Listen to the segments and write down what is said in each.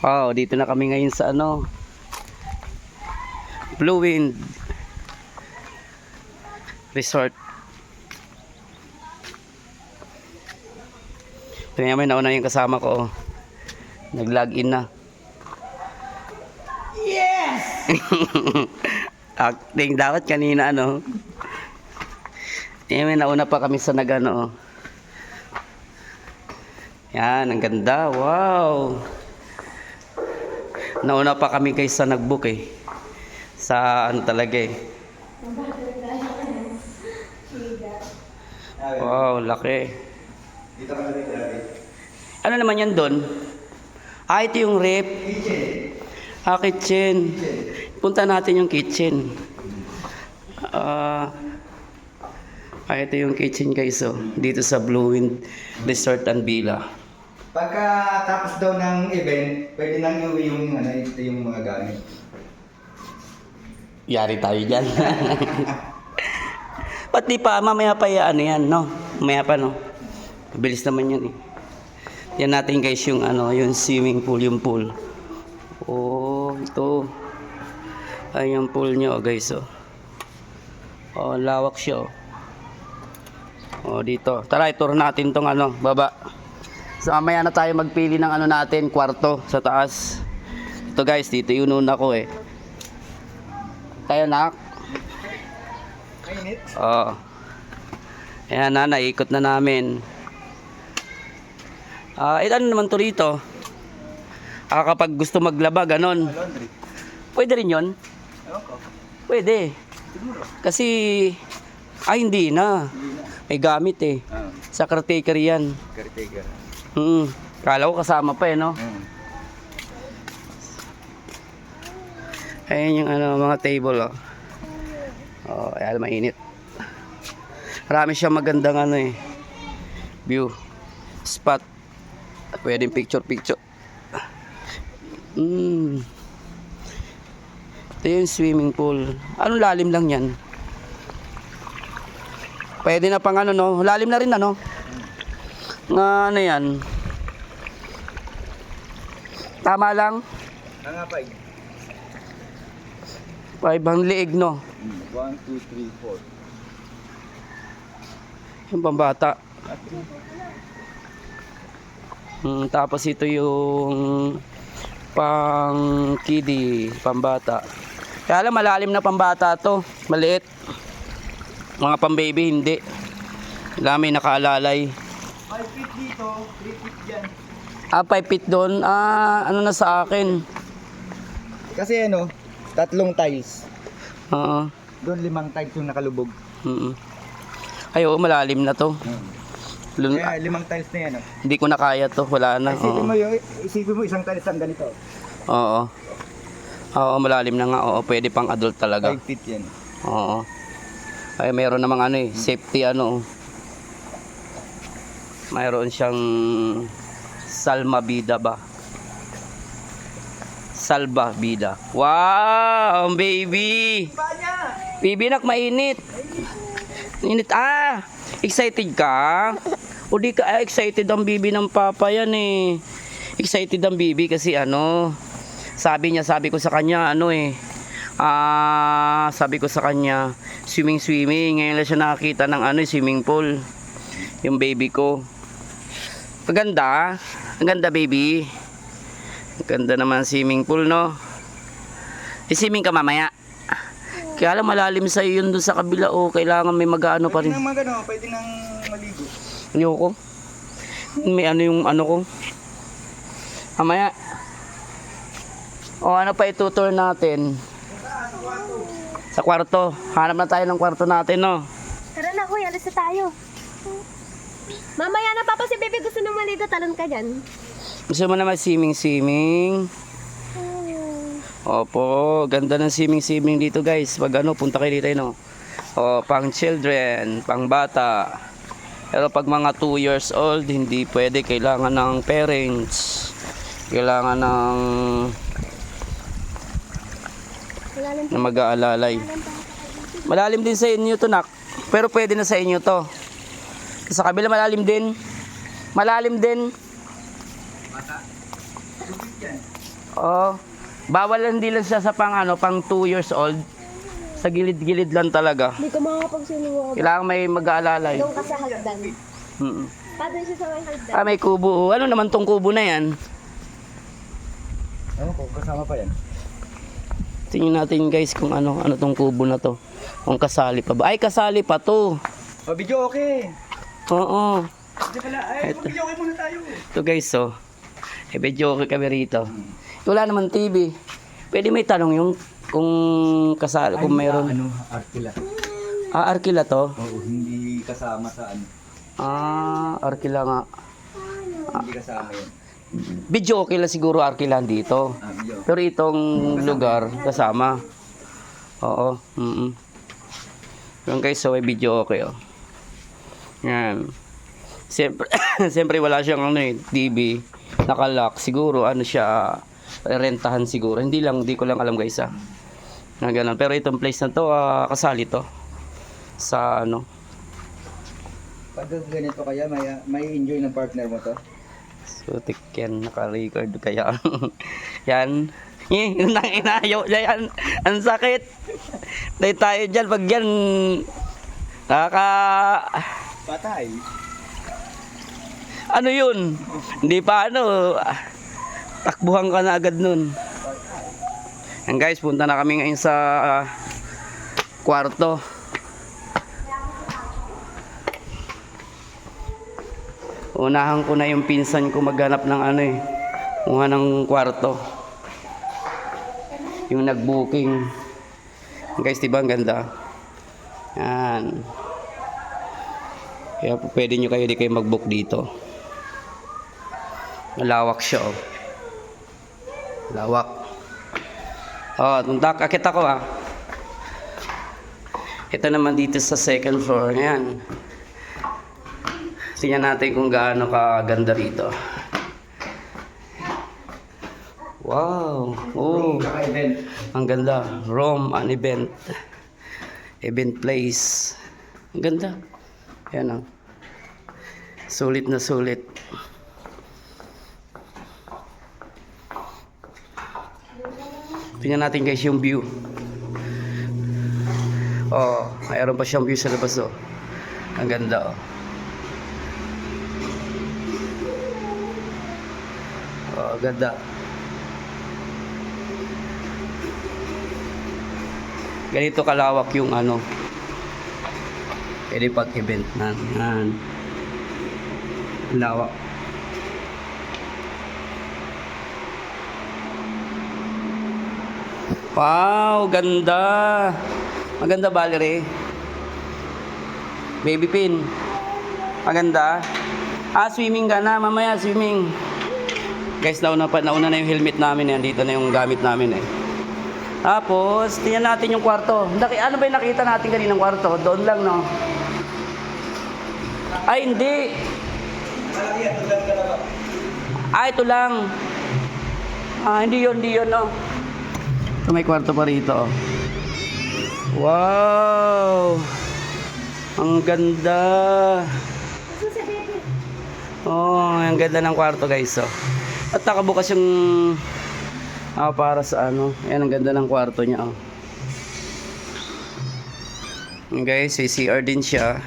Oh, dito na kami ngayon sa ano. Blue Wind Resort. Tingnan mo, nauna yung kasama ko. oh. Nag-login na. Yes! Acting dapat kanina ano. Tingnan mo, nauna pa kami sa nagano. oh. Yan, ang ganda. Wow! Nauna pa kami guys sa nag-book eh. Sa ano talaga eh. Wow, laki. Dito ka. Ano naman yan doon? Ah, ito yung rep. Ah, kitchen. Punta natin yung kitchen. Ah, ah, ito yung kitchen guys oh. Dito sa Blue Wind Resort and Villa. Pagka tapos daw ng event, pwede nang iuwi yung, ano, yung mga gamit. Yari tayo dyan. Ba't di pa? Mamaya pa yan, ano yan, no? Mamaya pa, no? Mabilis naman yan, eh. Yan natin guys yung, ano, yung swimming pool, yung pool. Oh, ito. Ay, yung pool nyo, guys, oh. Oh, lawak siya, oh. Oh, dito. Tara, tour natin tong, ano, baba. So, mamaya na tayo magpili ng, ano natin, kwarto sa taas. Ito, guys, dito yung una ko, eh. Tayo, nak. Oo. Ayan na, naikot na namin. Ah, eh, ano naman to rito? Ah, kapag gusto maglaba, ganon. Pwede rin yon? Pwede. Kasi, ay hindi na. Hindi na. May gamit eh. Ah, Sa caretaker yan. caretaker. Hmm. Kala ko kasama pa eh, no? Hmm. Ayan yung ano, mga table, oh. Oh, ayan, mainit. Marami siyang magandang ano eh. View. Spot. Pwedeng picture-picture. Mm. Ito yung swimming pool. Anong lalim lang yan? Pwede na pang ano, no? Lalim na rin, ano? Nga ano yan? Tama lang? Nangapay. Five ang liig, no? Hmm. One, two, three, four. Yung pambata. At Mm, tapos ito yung pang kiddie, pambata. Kaya lang malalim na pambata to. Maliit. Mga pang baby hindi. May nakaalalay. 5 feet dito, 3 feet dyan. Ah, 5 feet doon. Ah, ano na sa akin. Kasi ano, tatlong tiles. Oo. Doon limang tiles yung nakalubog. Mm Ay, oo, malalim na to. Hmm. Lun- Kaya limang tiles na yan. Oh. hindi ko na kaya to. Wala na. Isipin mo, yung, isipin mo isang tiles ang ganito. Oo. Oo, malalim na nga. Oo, pwede pang adult talaga. 5 feet yan. Oo. Ay, mayroon namang ano eh, safety ano. Mayroon siyang Salma Bida ba? Salba Bida. Wow, baby! Baby nak mainit. Init ah. Excited ka? O di ka ah, excited ang bibi ng papa yan eh. Excited ang bibi kasi ano, sabi niya, sabi ko sa kanya, ano eh, ah, sabi ko sa kanya, swimming swimming. Ngayon lang siya nakakita ng ano, swimming pool. Yung baby ko. Ang ganda. Ang ganda baby. Ang ganda naman swimming pool no. I-swimming ka mamaya. Kaya lang malalim sa yun doon sa kabila o kailangan may mag-ano pa Pwede rin. nang magano, pwede nang maligo. Ayoko. May ano yung ano ko. Mamaya. O ano pa itutur natin? Sa kwarto. Hanap na tayo ng kwarto natin, no? Tara na, kuya. Alis na tayo. Mamaya na, Papa, si Bebe gusto nang maligo. Talon ka dyan. Gusto mo naman swimming-swimming? Opo, ganda ng swimming-swimming dito guys. Pag ano, punta kayo dito, no? O, pang children, pang bata. Pero pag mga 2 years old, hindi pwede. Kailangan ng parents. Kailangan ng na mag-aalalay. Malalim din sa inyo to, nak. Pero pwede na sa inyo to. Sa kabila malalim din. Malalim din. Oh, bawal lang din lang siya sa pang ano, pang 2 years old. Sa gilid-gilid lang talaga. Hindi ko makakapagsinuwa. Kailangan may mag-aalala yun. Doon ka sa hagdan. Pa doon siya sa may hagdan. Ah, may kubo. Ano naman tong kubo na yan? Ano ko, kasama pa yan. Tingnan natin guys kung ano, ano tong kubo na to. Kung kasali pa ba? Ay, kasali pa to. O, video okay. Oo. Hindi pala, ay, video okay muna tayo. Ito guys, oh. Eh, medyo okay kami rito. Wala naman TV. Pwede may tanong yung kung kasali, kung mayroon. Ano, Arkila. Ah, Arkila to? Oo, hindi kasama sa ano. Ah, Arkila nga. Hindi kasama yun. Video okay lang siguro Arkila dito. Ah, video. Pero itong lugar, kasama. Oo. Mm Yung guys, so may video okay, oh. Yan. Siyempre, siyempre wala siyang ano eh, TV. Nakalock. Siguro, ano siya, rentahan siguro. Hindi lang, hindi ko lang alam guys, ah. Na ganun. Pero itong place na to, ah, kasali to. Sa ano. Pag ganito kaya, may, may enjoy ng partner mo to. So, yan, naka-record kaya. yan. Eh, nang inayo yan. Ang sakit. Dahil tayo dyan, pag yan, nakaka... Patay. Ano yun? Hindi pa ano, takbuhan ka na agad nun. Yan guys, punta na kami ngayon sa ah, kwarto. Unahan ko na yung pinsan ko maghanap ng ano eh, kuha ng kwarto. Yung nag-booking. Guys, diba ang ganda? Yan. Kaya pwede nyo kayo di kayo mag-book dito. Malawak siya oh. Lawak. Oh, tuntak akit ako ah. Ito naman dito sa second floor. Ayan. Tingnan natin kung gaano kaganda rito. Wow. Oh, ang ganda. Rome, an event. Event place. Ang ganda. Ayan oh. Sulit na sulit. Tingnan natin guys yung view. Oh, mayroon pa siyang view sa labas oh. Ang ganda oh. Oh, ganda. Ganito kalawak yung ano. Pwede pag-event na. Yan. Lawak. Wow, ganda. Maganda, Valerie. Baby pin. Maganda. Ah, swimming ka na. Mamaya, swimming. Guys, nauna, pa, nauna na yung helmet namin. Yan. Dito na yung gamit namin eh. Tapos, tingnan natin yung kwarto. Ano ba yung nakita natin kaninang kwarto? Doon lang, no? Ay, hindi. Ah, ito lang. Ah, hindi yun, hindi yun, no? Ito may kwarto pa rito. oh. Wow! Ang ganda. Oh, ang ganda ng kwarto, guys. Oh. At nakabukas yung ah, para sa ano. Ayan, ang ganda ng kwarto niya. Oh. Guys, may CR din siya.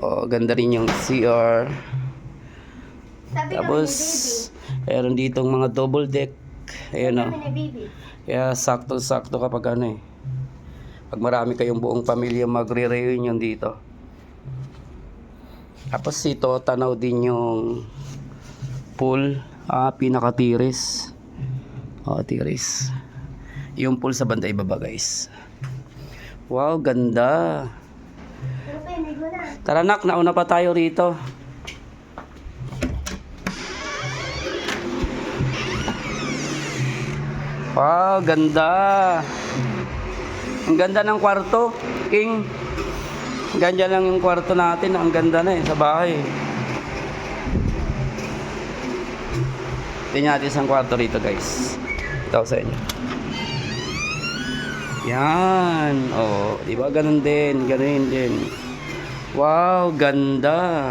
Oh, ganda rin yung CR. Sabi Tapos, meron ditong mga double deck. Ayan oh. ni baby. Kaya sakto-sakto kapag ano eh. Pag marami kayong buong pamilya magre-reunion dito. Tapos ito, tanaw din yung pool. Ah, pinaka-tiris. Oh, tiris. Yung pool sa banda ibaba, guys. Wow, ganda. Ano pa yun? Ligo na. Tara nak, nauna pa tayo rito. Wow, ganda. Ang ganda ng kwarto, King. Ganda lang yung kwarto natin. Ang ganda na eh, sa bahay. Tingnan natin isang kwarto rito, guys. Ito sa inyo. Yan. Oh, di ba ganun din, ganun din. Wow, ganda.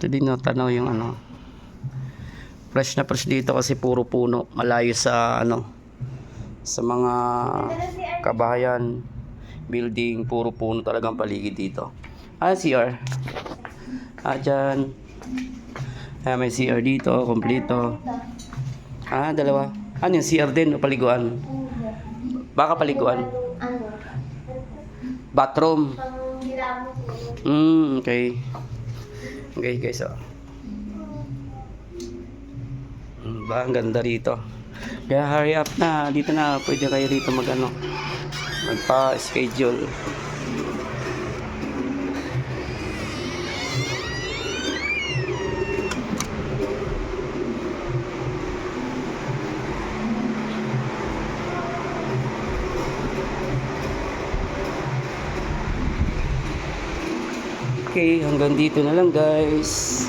Ito din natanaw yung ano. Fresh na fresh dito kasi puro puno. Malayo sa ano. Sa mga kabahayan. Building. Puro puno talagang paligid dito. Ah, CR. Ah, dyan. Ah, may CR dito. Kompleto. Ah, dalawa. Ano yung CR din paliguan? Baka paliguan. Ano? Bathroom. Pang hilamos mo. Mm, okay. Okay guys, oh. Mm, ba, ang ganda rito. Kaya hurry up na. Dito na, pwede kayo rito mag ano. Magpa-schedule. Okay, hanggang dito na lang guys.